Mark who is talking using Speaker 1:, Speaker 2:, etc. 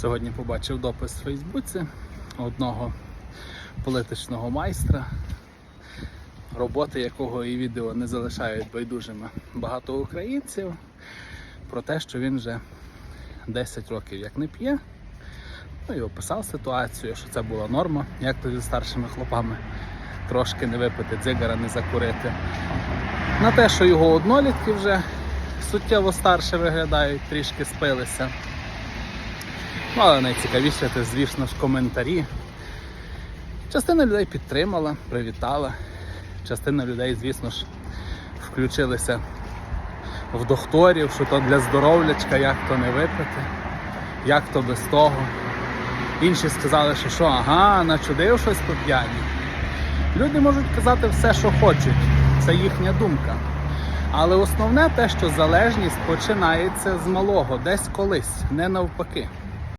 Speaker 1: Сьогодні побачив допис в Фейсбуці одного політичного майстра, роботи якого і відео не залишають байдужими багато українців про те, що він вже 10 років як не п'є. Ну і описав ситуацію, що це була норма, як то зі старшими хлопами трошки не випити дзигара, не закурити. На те, що його однолітки вже суттєво старше виглядають, трішки спилися. Ну, але найцікавіше це, звісно ж, коментарі. Частина людей підтримала, привітала. Частина людей, звісно ж, включилися в докторів, що то для здоров'ячка, як то не випити, як то без того. Інші сказали, що що, ага, начудив щось по п'яні. Люди можуть казати все, що хочуть, це їхня думка. Але основне те, що залежність починається з малого, десь колись, не навпаки.